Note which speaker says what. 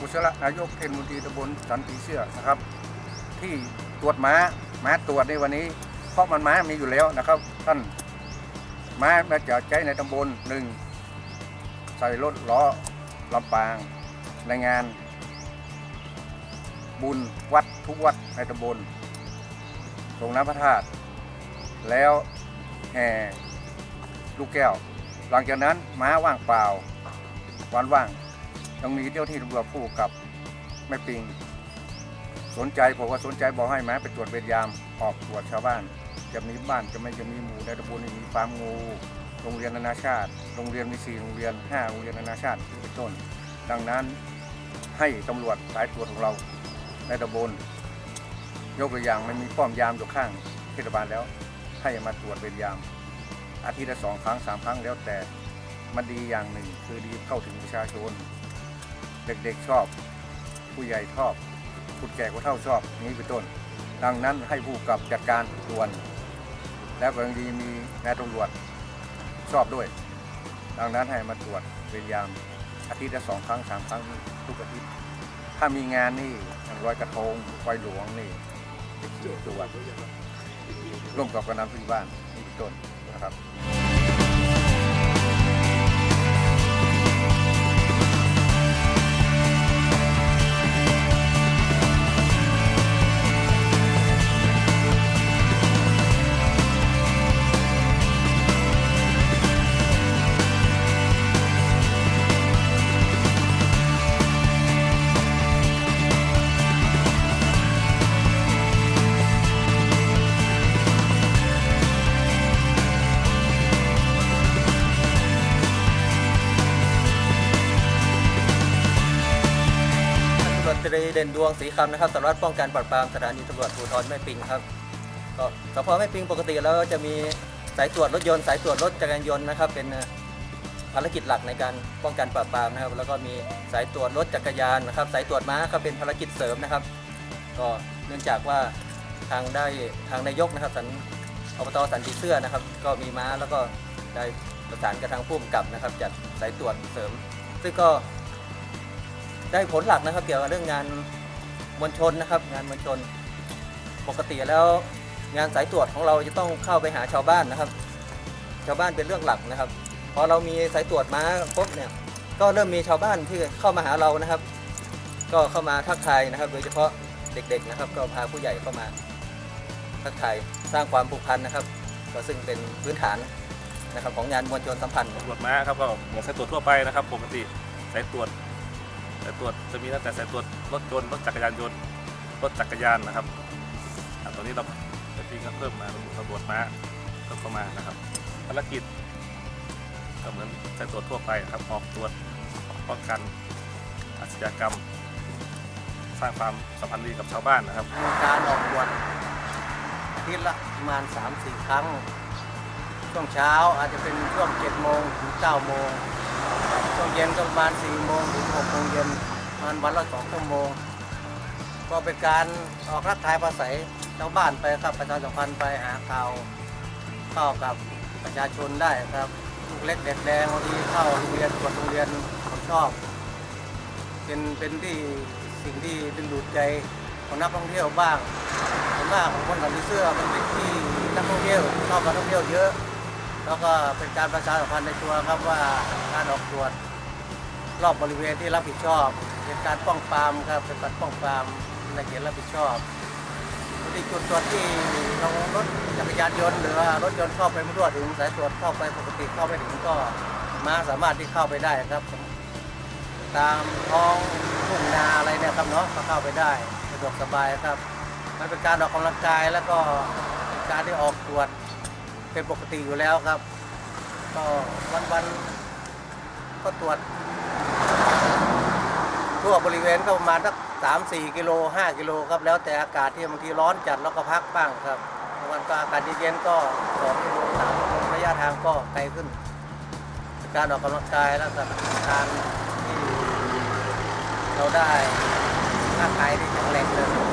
Speaker 1: อุชระนายกเทศมนตรีตำบลสันติเชื่อนะครับ ที่ตรวจม้าม้าตรวจในวันนี้ เพราะมันม้ามีอยู่แล้วนะครับ ท่านม้ามาจะใช้ในตำบลหนึ่งใส่รถล้อลำปางในงาน บุญวัดทุกวัดในตำบลส่งน้ำพระธาตุแล้วแห่ลูกแก้ว หลังจากนั้นม้าว่างเปล่าวันว่าง ต้องมีเจ้าที่ตำรวจผู้กับแม่ปิง สนใจผมว่าสนใจบอกให้ม้าไปตรวจเวรยามออกตรวจชาวบ้าน จะมีบ้านจะไม่จะมีหมู่ในตำบลนี้มีฟาร์มงูโรงเรียนนานาชาติ โรงเรียนมีสี่โรงเรียนห้าโรงเรียนนานาชาติเป็นต้น ดังนั้นให้ตำรวจสายตรวจของเราในตำบลยกตัวอย่างมันมีป้อมยามอยู่ข้างเทศบาลแล้ว ให้มาตรวจเวรยาม อาทิตย์ละสองครั้งสามครั้งแล้วแต่มันดีอย่างหนึ่ง คือดีเข้าถึงประชาชน เด็กๆชอบ ผู้ใหญ่ชอบผู้แก่ผู้เฒ่าชอบนี้เป็นต้น ดังนั้นให้ผู้กับจัดการด่วน แล้วก็ยังดีมีนายตำรวจชอบด้วย ดังนั้นให้มาตรวจเวรยามอาทิตย์ละสองครั้งสามครั้งทุกอาทิตย์ ถ้ามีงานนี่อย่างลอยกระทงไฟหลวงนี่ตรวจร่วมกับกำนันพื้นบ้านนี่เป็นต้นนะครับ
Speaker 2: ตำรวจตรีเด่นดวงศรีคำนะครับสารวัตรป้องกันปราบปรามสถานีตำรวจภูธรแม่ปิงครับก็สพแม่ปิงปกติแล้วจะมีสายตรวจรถยนต์สายตรวจรถจักรยานยนต์นะครับเป็นภารกิจหลักในการป้องกันปราบปรามนะครับ แล้วก็มีสายตรวจรถจักรยานนะครับ สายตรวจม้าก็เป็นภารกิจเสริมนะครับ ก็เนื่องจากว่าทางได้ทางนายกนะครับสันอบตสันติเสื้อนะครับ ก็มีม้าแล้วก็ได้ประสานกับทางผู้กำกับนะครับจัดสายตรวจเสริม ซึ่งก็ ได้ผลหลักนะครับ เกี่ยวกับเรื่องงานมวลชนนะครับ งานมวลชน ปกติแล้วงานสายตรวจของเราจะต้องเข้าไปหาชาวบ้านนะครับ ชาวบ้านเป็นเรื่องหลักนะครับ พอเรามีสายตรวจมาปุ๊บเนี่ย ก็เริ่มมีชาวบ้านที่เข้ามาหาเรานะครับ ก็เข้ามาทักทายนะครับ โดยเฉพาะเด็กๆนะครับ ก็พาผู้ใหญ่เข้ามาทักทายสร้างความผูกพันนะครับ ก็ซึ่งเป็นพื้นฐานนะครับของงานมวลชนสัมพันธ์
Speaker 3: ตรวจม้าครับก็เหมือนสายตรวจทั่วไปนะครับ ปกติสายตรวจายตรวจจะมีตั้งแต่สายตรวจรถยนต์รถจักรยานยนต์รถจักรยานนะครับตอนนี้เราจะจริงก็เพิ่มมาตำรวจมาก็เข้ามานะครับภารกิจก็เหมือนสายตรวจทั่วไปครับออกตรวจป้องกันอาชญากรรม สร้างความสัมพันธ์ดีกับชาวบ้านนะครับ
Speaker 4: การออกตรวจทิตย์ละประมาณ3-4 ครั้ง ช่วงเช้าอาจจะเป็นช่วง7โมงถึง9โมง ช่วงเย็นก็ประมาณ4โมงถึง6โมงเย็นมาณวันละ2ชั่วโมง ก็เป็นการออกรักทายภาษาชาวบ้านไปครับประชาสัมพันธ์ไปหาข่าวเข้ากับประชาชนได้ครับลูกเล็กเด็กแดงบางทีเข้าโรงเรียนตรวจโรงเรียนเขาชอบ เป็นเป็นที่สิ่งที่ดึงดูดใจของนักท่องเที่ยวบ้างส่วนมากของคนสันติเสื้อมันเป็นที่นักท่องเที่ยวชอบการท่องเที่ยวเยอะ แล้วก็เป็นการประชาสัมพันธ์ในตัวครับว่าการออกตรวจ รอบบริเวณที่รับผิดชอบเป็นการป้องปรามครับเป็นการป้องปรามในเขตรับผิดชอบที่จุดตรวจที่เรารถจักรยานยนต์หรือว่ารถยนต์เข้าไปไม่ทั่วถึงสายตรวจเข้าไปปกติเข้าไปถึงก็มาสามารถที่เข้าไปได้ครับ ตามท้องทุ่งนาอะไรเนี่ยครับเนาะก็เข้าไปได้สะดวกสบายครับมันเป็นการออกกำลังกายแล้วก็การที่ออกตรวจเป็นปกติอยู่แล้วครับ ก็วันๆก็ตรวจ ทั่วบริเวณก็ประมาณสักสามสี่กิโลห้ากิโลครับ แล้วแต่อากาศที่บางทีร้อนจัดแล้วก็พักบ้างครับบางวันก็อากาศเย็นๆก็สองกิโลสามกิโลระยะทางก็ไกลขึ้นเป็นการออกกำลังกายแล้วก็การที่เราได้ร่างกายที่แข็งแรงเลย